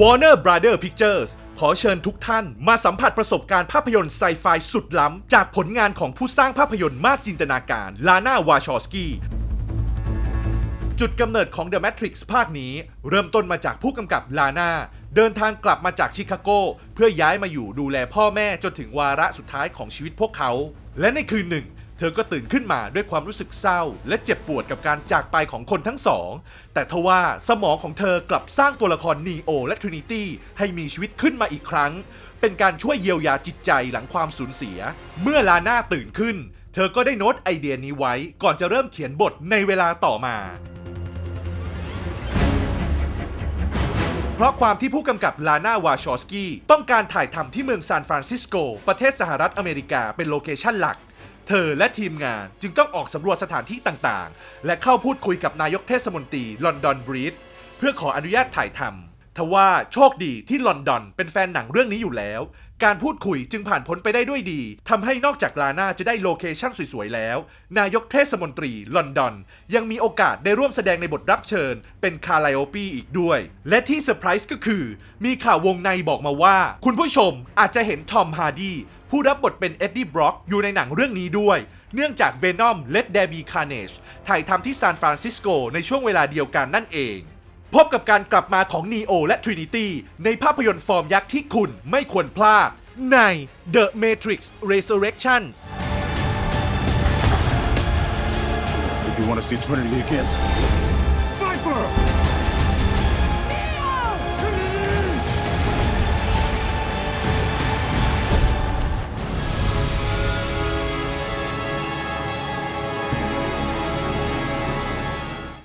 Warner Brother Pictures ขอเชิญทุกท่านมาสัมผัสประสบการณ์ภาพยนตร์ไซไฟสุดล้ำ จากผลงานของผู้สร้างภาพยนตร์มากจินตนาการลาน่าวาชอสกี้จุดกำเนิดของ The Matrix ภาคนี้ เริ่มต้นมาจากผู้กำกับลาน่า เดินทางกลับมาจากชิคาโก เพื่อย้ายมาอยู่ดูแลพ่อแม่จนถึงวาระสุดท้ายของชีวิตพวกเขา และในคืนหนึ่ง เธอก็ตื่นขึ้นมาด้วยความรู้สึกเศร้า และเจ็บปวดกับการจากไปของคนทั้งสอง แต่ทว่าสมองของเธอกลับสร้างตัวละครนีโอและทรินิตี้ให้มีชีวิตขึ้นมาอีกครั้ง เป็นการช่วยเยียวยาจิตใจหลังความสูญเสีย เมื่อลาน่าตื่นขึ้น เธอก็ได้โน้ตไอเดียนี้ไว้ก่อนจะเริ่มเขียนบทในเวลาต่อมาเพราะความที่ผู้กำกับลาน่าวาชอสกี้ต้องการถ่ายทำที่เมืองซานฟรานซิสโก ประเทศสหรัฐอเมริกาเป็นโลเคชั่นหลัก เธอและทีมงานจึงต้องออกสำรวจสถานที่ต่างๆ และเข้าพูดคุยกับนายกเทศมนตรีลอนดอนบรีดเพื่อขออนุญาตถ่ายทำ ทว่าโชคดีที่ลอนดอนเป็นแฟนหนังเรื่องนี้อยู่แล้ว การพูดคุยจึงผ่านพ้นไปได้ด้วยดีทำให้นอกจากลาน่าจะได้โลเคชั่นสวยๆแล้ว นายกเทศมนตรีลอนดอน ยังมีโอกาสได้ร่วมแสดงในบทรับเชิญ เป็นคาไลโอปีอีกด้วย และที่เซอร์ไพรส์ก็คือ มีข่าววงในบอกมาว่า คุณผู้ชมอาจจะเห็นทอมฮาร์ดีผู้รับบทเป็นเอ็ดดี้บล็อกอยู่ในหนังเรื่องนี้ด้วย เนื่องจาก Venom Let There Be Carnage ถ่ายทำที่ซานฟรานซิสโกในช่วงเวลาเดียวกันนั่นเอง พบกับการกลับมาของ Neo และ Trinity ในภาพยนตร์ฟอร์มยักษ์ที่คุณไม่ควรพลาด ใน The Matrix Resurrections If you want to see Trinity again!